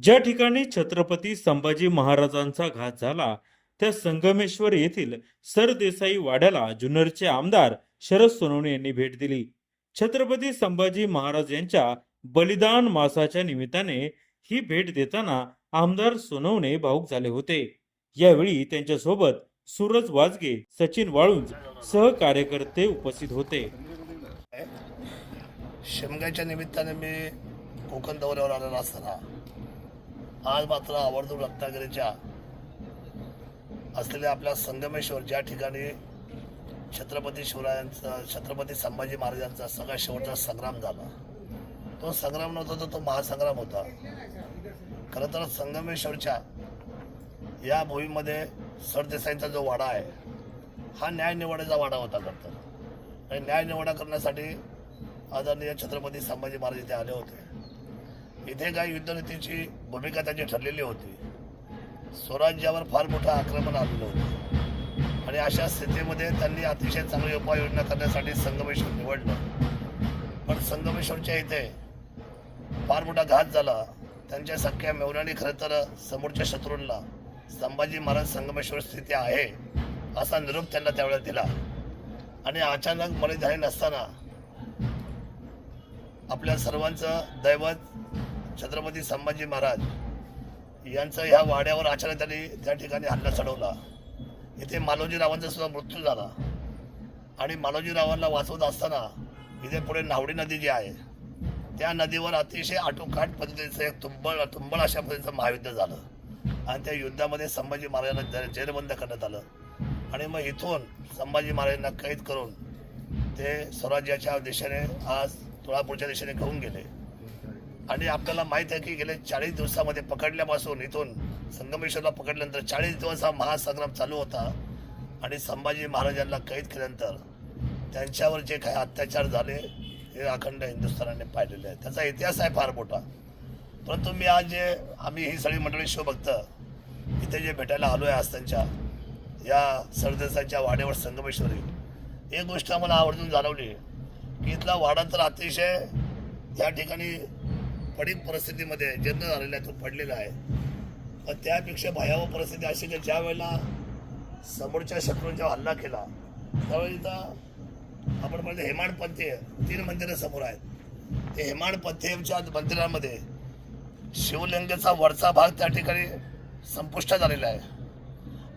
ज्या ठिकाणी छत्रपती संभाजी महाराजांचा घात झाला त्या संगमेश्वर येथील सरदेसाई वाड्याला जुन्नरचे आमदार शरद सोनवणे यांनी भेट दिली. छत्रपती संभाजी महाराज यांच्या बलिदान मासाच्या निमित्ताने ही भेट देताना आमदार सोनवणे भाऊक झाले होते. यावेळी त्यांच्यासोबत सूरज वाजगे सचिन वाळुंज सहकार्यकर्ते उपस्थित होते. शिमग्याच्या निमित्ताने मी कोकण दौऱ्यावर आलेला असताना आज मात्र आवर्जून रत्नागिरीच्या असलेल्या आपल्या संगमेश्वर ज्या ठिकाणी छत्रपती शिवरायांचा छत्रपती संभाजी महाराजांचा सगळा शेवटचा संग्राम झाला. तो संग्राम नव्हता तर तो महासंग्राम होता. खरं तर संगमेश्वरच्या या भूमीमध्ये सरदेसाईंचा जो वाडा आहे हा न्यायनिवाड्याचा वाडा होता खरं तर. आणि करण्यासाठी आदरणीय छत्रपती संभाजी महाराज इथे आले होते. इथे काही युद्धनीतीची भूमिका त्यांची ठरलेली होती स्वराज्यावर फार मोठं आक्रमण आलेलं होतं. आणि अशा स्थितीमध्ये त्यांनी अतिशय चांगली उपाययोजना करण्यासाठी संगमेश्वर निवडलं. पण संगमेश्वरच्या इथे फार मोठा घात झाला. त्यांच्या सख्या मेवण्याने खरं तर समोरच्या शत्रूंना संभाजी महाराज संगमेश्वर स्थिती आहे असा निरोप त्यांना त्यावेळेला दिला. आणि अचानक बलिदानी नसताना आपल्या सर्वांचं दैवत छत्रपती संभाजी महाराज यांचं ह्या वाड्यावर अचानक त्यांनी त्या ठिकाणी हल्ला चढवला. इथे मालोजीरावांचा सुद्धा मृत्यू झाला. आणि मालोजीरावांना वाचवत असताना इथे पुढे नावडी नदी जी आहे त्या नदीवर अतिशय आटोकाट पद्धतीचं एक तुंबळ तुंबळ अशा पद्धतीचं महायुद्ध झालं. आणि त्या युद्धामध्ये संभाजी महाराजांना जेरबंद करण्यात आलं. आणि मग इथून संभाजी महाराजांना कैद करून ते स्वराज्याच्या दिशेने आज तुळापूरच्या दिशेने घेऊन गेले. आणि आपल्याला माहीत आहे की गेले चाळीस दिवसामध्ये पकडल्यापासून इथून संगमेश्वरला पकडल्यानंतर चाळीस दिवस हा महासंग्राम चालू होता. आणि संभाजी महाराजांना कैद केल्यानंतर त्यांच्यावर जे काही अत्याचार झाले हे अखंड हिंदुस्थानाने पाहिलेले आहे त्याचा इतिहास आहे फार मोठा. परंतु मी आज जे आम्ही ही सगळी मंडळी शिवभक्त इथे जे भेटायला आलो आहे आज त्यांच्या या सरदेसाच्या वाड्यावर संगमेश्वरी एक गोष्ट आम्हाला आवर्जून जाणवली की इथला वाडा तर अतिशय या ठिकाणी पडीक परिस्थितीमध्ये जन्म झालेला आहे तो पडलेला आहे. पण त्यापेक्षा भयावह परिस्थिती अशी की ज्या वेळेला समोरच्या शत्रूंचा हल्ला केला त्यावेळी इथं आपण म्हणतो हेमाडपंथी तीन मंदिरं समोर आहेत. ते हेमाडपंथीच्या मंदिरामध्ये शिवलिंगाचा वरचा भाग त्या ठिकाणी संपुष्टात आलेला आहे.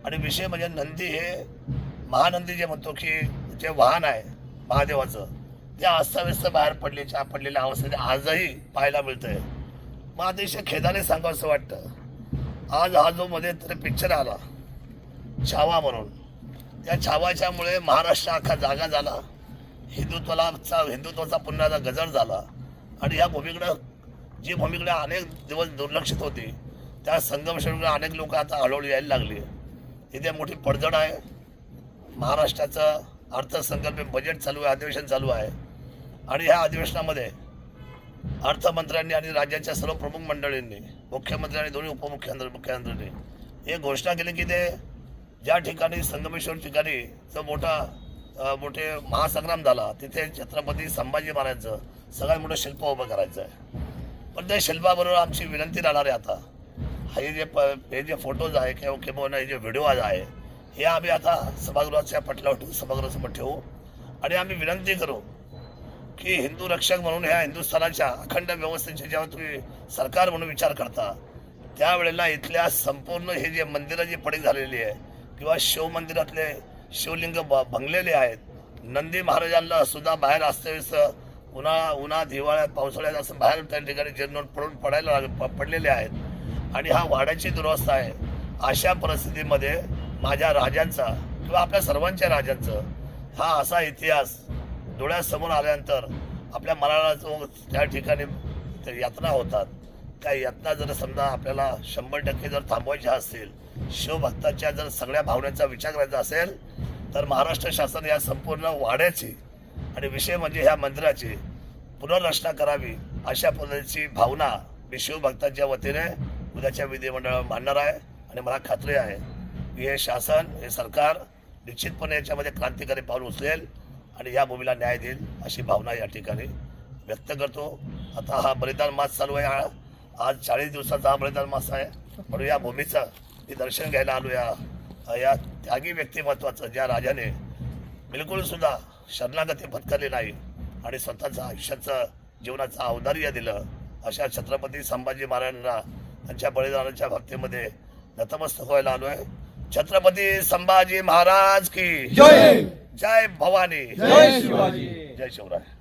आणि विषय म्हणजे नंदी हे महानंदी जे म्हणतो की जे वाहन आहे महादेवाचं त्या अस्ताव्यस्त बाहेर पडल्याच्या पडलेल्या अवस्थेत आजही पाहायला मिळतंय. मग अतिशय खेदाने सांगावं असं वाटतं. आज हा जो मध्ये तरी पिक्चर आला छावा म्हणून. त्या छावाच्यामुळे महाराष्ट्र अख्खा जागा झाला. हिंदुत्वाचा हिंदुत्वाचा पुन्हा गजर झाला. आणि या भूमीकडं जी भूमीकडे अनेक दिवस दुर्लक्षित होती त्या संगमेश्वरकडे अनेक लोक आता हळूहळू यायला लागली. इथे मोठी पडझड आहे. महाराष्ट्राचं अर्थसंकल्प बजेट चालू आहे अधिवेशन चालू आहे. आणि ह्या अधिवेशनामध्ये अर्थमंत्र्यांनी आणि राज्याच्या सर्व प्रमुख मंडळींनी मुख्यमंत्री आणि दोन्ही उपमुख्यमंत्री मुख्यमंत्र्यांनी हे घोषणा केली की ते ज्या ठिकाणी संगमेश्वर ठिकाणी जो मोठा मोठे महासंग्राम झाला तिथे छत्रपती संभाजी महाराजांचं सगळ्यात मोठं शिल्प उभं करायचं आहे. पण त्या शिल्पाबरोबर आमची विनंती राहणार आहे आता. हे जे प हे जे फोटोज आहे किंवा किंवा हे जे व्हिडिओ आहे हे आम्ही आता सभागृहाच्या पटलावर ठेवू सभागृहासमोर ठेवू. आणि आम्ही विनंती करू की हिंदू रक्षक म्हणून ह्या हिंदुस्थानाच्या अखंड व्यवस्थेचे जेव्हा तुम्ही सरकार म्हणून विचार करता त्यावेळेला इथल्या संपूर्ण हे जे मंदिरं जी पडीक झालेली आहे किंवा शिव मंदिरातले शिवलिंग ब भंगलेले आहेत नंदी महाराजांना सुद्धा बाहेर अस्तव्यस्त उन्हाळा उन्हा हिवाळ्यात पावसाळ्यात असं बाहेर त्या ठिकाणी जीर्ण पडून पडायला लाग- प- पडलेले आहेत. आणि हा वाड्याची दुरवस्था आहे. अशा परिस्थितीमध्ये माझ्या राजांचा किंवा आपल्या सर्वांच्या राजांचं हा असा इतिहास डोळ्यासमोर आल्यानंतर आपल्या मनाला जो त्या ठिकाणी यातना होतात. त्या यातना जर समजा आपल्याला शंभर टक्के जर थांबवायच्या असतील शिवभक्ताच्या जर सगळ्या भावनेचा विचार करायचा असेल तर महाराष्ट्र शासन या संपूर्ण वाड्याची आणि विषय म्हणजे ह्या मंदिराची पुनर्रचना करावी अशा पद्धतीची भावना मी शिवभक्तांच्या वतीने उद्याच्या विधिमंडळावर मांडणार आहे आणि मला खात्री आहे की हे शासन हे सरकार निश्चितपणे याच्यामध्ये क्रांतिकारी पाऊल उचलेल. आणि या भूमीला न्याय देईल अशी भावना या ठिकाणी व्यक्त करतो. आता हा बलिदान मास चालू आहे. हा आज चाळीस दिवसाचा हा बलिदान मास आहे. म्हणून या भूमीचं मी दर्शन घ्यायला आलो या या त्यागी व्यक्तिमत्वाचं ज्या राजाने बिलकुल सुद्धा शरणागती पत्करली नाही आणि स्वतःचं आयुष्याचं जीवनाचं औदार्य दिलं अशा छत्रपती संभाजी महाराजांना त्यांच्या बलिदानाच्या भक्तीमध्ये नतमस्तक व्हायला आलो आहे छत्रपती संभाजी महाराज की जय जय भवानी। जय शिवाजी। जय शिवराय।